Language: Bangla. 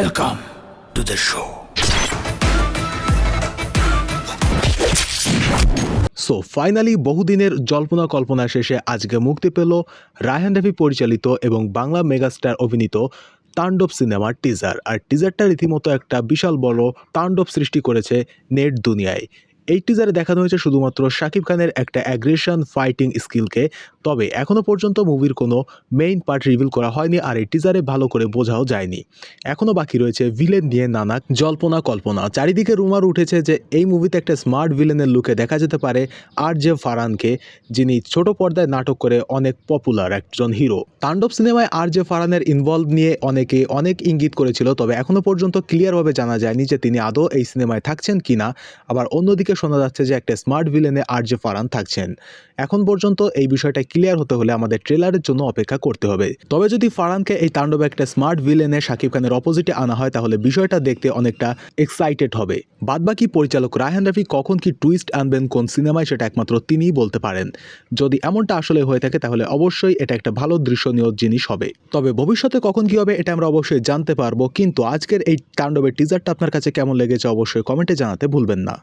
Welcome to the show. So finally বহুদিনের জল্পনা কল্পনা শেষে আজকে মুক্তি পেল রায়হান রাফি পরিচালিত এবং বাংলা মেগাস্টার অভিনীত তাণ্ডব সিনেমার টিজার আর টিজারটা রীতিমতো একটা বিশাল বড় তাণ্ডব সৃষ্টি করেছে নেট দুনিয়ায় এই টিজারে দেখানো হয়েছে শুধুমাত্র শাকিব খানের একটা অ্যাগ্রেশন ফাইটিং স্কিলকে তবে এখনও পর্যন্ত মুভির কোনো মেইন পার্ট রিভিল করা হয়নি আর এই টিজারে ভালো করে বোঝাও যায়নি। এখনও বাকি রয়েছে ভিলেন নিয়ে নানা জল্পনা কল্পনা। চারিদিকে রুমার উঠেছে যে এই মুভিতে একটা স্মার্ট ভিলেনের লুকে দেখা যেতে পারে আর জে ফারানকে যিনি ছোট পর্দায় নাটক করে অনেক পপুলার একজন হিরো তাণ্ডব সিনেমায় আর জে ফারানের ইনভলভ নিয়ে অনেকে অনেক ইঙ্গিত করেছিল, তবে এখনও পর্যন্ত ক্লিয়ারভাবে জানা যায়নি যে তিনি আদৌ এই সিনেমায় থাকছেন কিনা। আবার অন্যদিকে শোনা যাচ্ছে যে একটা স্মার্ট ভিলেনে আর জে ফারান থাকছেন। এখন পর্যন্ত এই বিষয়টা ক্লিয়ার হতে হলে আমাদের ট্রেলারের জন্য অপেক্ষা করতে হবে। তবে যদি ফারানকে এই তাণ্ডবে একটা স্মার্ট ভিলেনে শাকিব খানের অপোজিটে আনা হয়, তাহলে বিষয়টা দেখতে অনেকটা এক্সাইটেড হবে। বাদবাকি পরিচালক রায়হান রাফি কখন কি টুইস্ট আনবেন কোন সিনেমায়, সেটা একমাত্র তিনিই বলতে পারেন। যদি এমনটা আসলে হয়ে থাকে, তাহলে অবশ্যই এটা একটা ভালো দৃশ্যনীয় জিনিস হবে। তবে ভবিষ্যতে কখন কি হবে, এটা আমরা অবশ্যই জানতে পারব, কিন্তু আজকের এই তাণ্ডবের টিজারটা আপনার কাছে কেমন লেগেছে, অবশ্যই কমেন্টে জানাতে ভুলবেন না।